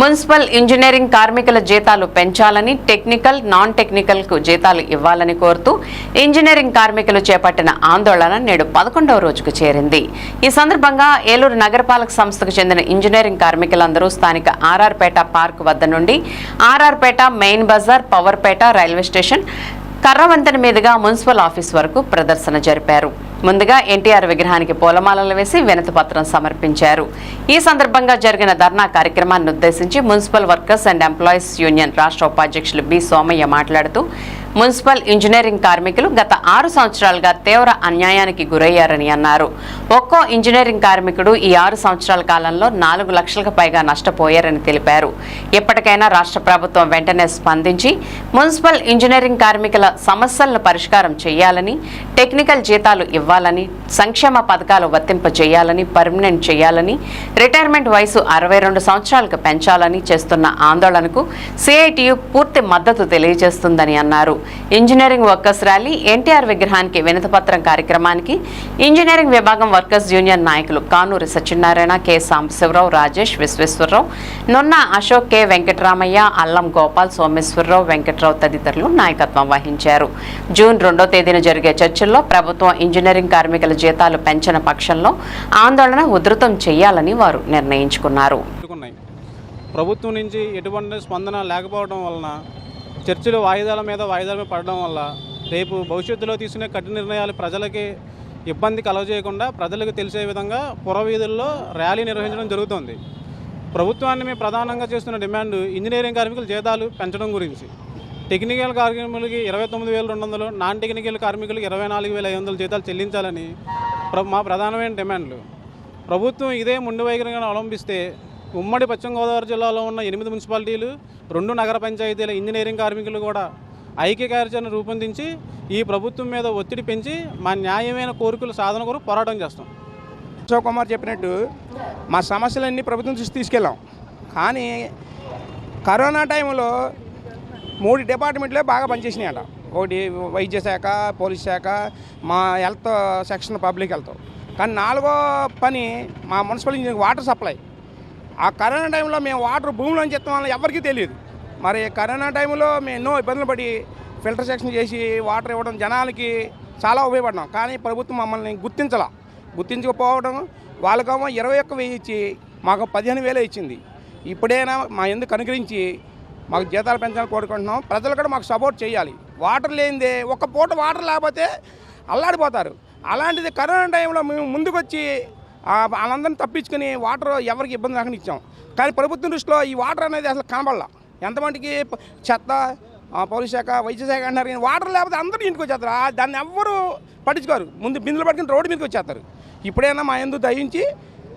Municipal engineering కార్మికుల జీతాలు పెంచాలని టెక్నికల్ నాన్ టెక్నికల్కు జీతాలు ఇవ్వాలని కోరుతూ ఇంజనీరింగ్ కార్మికులు చేపట్టిన ఆందోళన నేడు పదకొండవ రోజుకు చేరింది. ఈ సందర్భంగా ఏలూరు నగరపాలక సంస్థకు చెందిన ఇంజనీరింగ్ కార్మికులందరూ స్థానిక ఆర్ఆర్పేట పార్క్ వద్ద నుండి ఆర్ఆర్పేట మెయిన్ బజార్ పవర్పేట రైల్వే స్టేషన్ కర్రవంతెన మీదుగా మున్సిపల్ ఆఫీస్ వరకు ప్రదర్శన జరిపారు. ముందుగా ఎన్టీఆర్ విగ్రహానికి పూలమాలలు వేసి వినతిపత్రం సమర్పించారు. ఈ సందర్భంగా జరిగిన ధర్నా కార్యక్రమాన్ని ఉద్దేశించి municipal workers and employees union రాష్ట్ర ఉపాధ్యక్షులు బి. సోమయ్య మాట్లాడుతూ మున్సిపల్ ఇంజనీరింగ్ కార్మికులు గత ఆరు సంవత్సరాలుగా తీవ్ర అన్యాయానికి గురయ్యారని అన్నారు. ఒక్కో ఇంజనీరింగ్ కార్మికుడు ఈ ఆరు సంవత్సరాల కాలంలో నాలుగు లక్షలకు పైగా నష్టపోయారని తెలిపారు. ఇప్పటికైనా రాష్ట్ర ప్రభుత్వం వెంటనే స్పందించి మున్సిపల్ ఇంజనీరింగ్ కార్మికుల సమస్యలను పరిష్కారం చేయాలని టెక్నికల్ జీతాలు ఇవ్వాలని సంక్షేమ పథకాలు వర్తింపజేయాలని పర్మనెంట్ చేయాలని రిటైర్మెంట్ వయసు అరవై రెండు సంవత్సరాలకు పెంచాలని చేస్తున్న ఆందోళనకు సిఐటియు పూర్తి మద్దతు తెలియజేస్తుందని అన్నారు. ఇంజనీరింగ్ వర్కర్స్ ర్యాలీ ఎన్టీఆర్ విగ్రహానికి వినతిపత్రం కార్యక్రమానికి ఇంజనీరింగ్ విభాగం వర్కర్స్ యూనియన్ నాయకులు కానూరి సత్యనారాయణ కె. సాంబశివరావు రాజేష్ విశ్వేశ్వరరావు నున్న అశోక్ కె. వెంకటరామయ్య అల్లం గోపాల్ సోమేశ్వరరావు వెంకట్రావు తదితరులు నాయకత్వం వహించారు. జూన్ రెండో తేదీన జరిగే చర్చ చర్చల్లో ప్రభుత్వం ఇంజనీరింగ్ కార్మికుల జీతాలు పెంచిన పక్షంలో ఆందోళన ఉధృతం చేయాలని వారు నిర్ణయించుకున్నారు. ప్రభుత్వం నుంచి ఎటువంటి స్పందన లేకపోవడం వలన చర్చలు వాయిదాల మీద వాయిదాల మీద పడడం వల్ల రేపు భవిష్యత్తులో తీసుకునే కఠిన నిర్ణయాలు ప్రజలకి ఇబ్బంది కలగజేయకుండా ప్రజలకు తెలిసే విధంగా పురవీధుల్లో ర్యాలీ నిర్వహించడం జరుగుతుంది. ప్రభుత్వాన్ని మేము ప్రధానంగా చేస్తున్న డిమాండ్ ఇంజనీరింగ్ కార్మికుల జీతాలు పెంచడం గురించి. టెక్నికల్ కార్మికులకి ఇరవై తొమ్మిది వేల రెండు వందలు నాన్ టెక్నికల్ కార్మికులకి ఇరవై నాలుగు వేల ఐదు వందల జీతాలు చెల్లించాలని ప్ర- మా ప్రధానమైన డిమాండ్లు. ప్రభుత్వం ఇదే ముందు వైఖరిగా అవలంబిస్తే ఉమ్మడి పశ్చిమ గోదావరి జిల్లాలో ఉన్న ఎనిమిది మున్సిపాలిటీలు రెండు నగర పంచాయతీల ఇంజనీరింగ్ కార్మికులు కూడా ఐక్య కార్యాచరణ రూపొందించి ఈ ప్రభుత్వం మీద ఒత్తిడి పెంచి మా న్యాయమైన కోరికల సాధన కొరకు పోరాటం చేస్తాం. అశోక్ కుమార్ చెప్పినట్టు మా సమస్యలన్నీ ప్రభుత్వం చూసి తీసుకెళ్ళాం. కానీ కరోనా టైంలో మూడు డిపార్ట్మెంట్లే బాగా పనిచేసినాయట. ఒకటి వైద్య శాఖ పోలీస్ శాఖ మా హెల్త్ సెక్షన్ పబ్లిక్ హెల్త్. కానీ నాలుగో పని మా మున్సిపల్ ఇంజనీరింగ్ వాటర్ సప్లై. ఆ కరోనా టైంలో మేము వాటర్ భూమిలో ఎత్తాం వల్ల ఎవరికీ తెలియదు. మరి కరోనా టైంలో మేము ఎన్నో ఇబ్బందులు పడి ఫిల్టర్ సెక్షన్ చేసి వాటర్ ఇవ్వడం జనాలకి చాలా ఉపయోగపడినాం కానీ ప్రభుత్వం మమ్మల్ని గుర్తించాల. గుర్తించకపోవడం వాళ్ళకేమో ఇరవై ఒక్క వెయ్యి ఇచ్చి మాకు పదిహేను వేలే ఇచ్చింది. ఇప్పుడైనా మా ఎందుకు అనుగ్రహించి మాకు జీతాలు పెంచాలని కోరుకుంటున్నాం. ప్రజలు కూడా మాకు సపోర్ట్ చేయాలి. వాటర్ లేనిదే ఒక పూట వాటర్ లేకపోతే అల్లాడిపోతారు. అలాంటిది కరోనా టైంలో మేము ముందుకొచ్చి వాళ్ళందరిని వాళ్ళందరినీ తప్పించుకుని వాటర్ ఎవరికి ఇబ్బంది లేకుండా ఇచ్చాం. కానీ ప్రభుత్వం దృష్టిలో ఈ వాటర్ అనేది అసలు కనబడలా. ఎంతమందికి చెత్త ఆ, పోలీస్ శాఖ వైద్య శాఖ అంటారు కానీ వాటర్ లేకపోతే అందరూ ఇంటికి వచ్చేస్తారు. దాన్ని ఎవ్వరు పట్టించుకోరు. ముందు బిందులు పట్టుకుని రోడ్డు మీదకి వచ్చేస్తారు. ఇప్పుడైనా మా ఎందుకు దయించి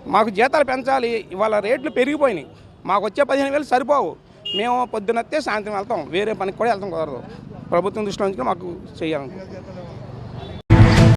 మాకు జీతాలు పెంచాలి. ఇవాళ రేట్లు పెరిగిపోయినాయి. మాకు వచ్చే పదిహేను వేలు సరిపోవు. మేము పొద్దునత్తే సాయంత్రం వెళ్తాం. వేరే పనికి కూడా వెళ్తాం కుదరదు. ప్రభుత్వం దృష్టిలో ఉంచుకొని మాకు చేయాలనుకుంటున్నాం.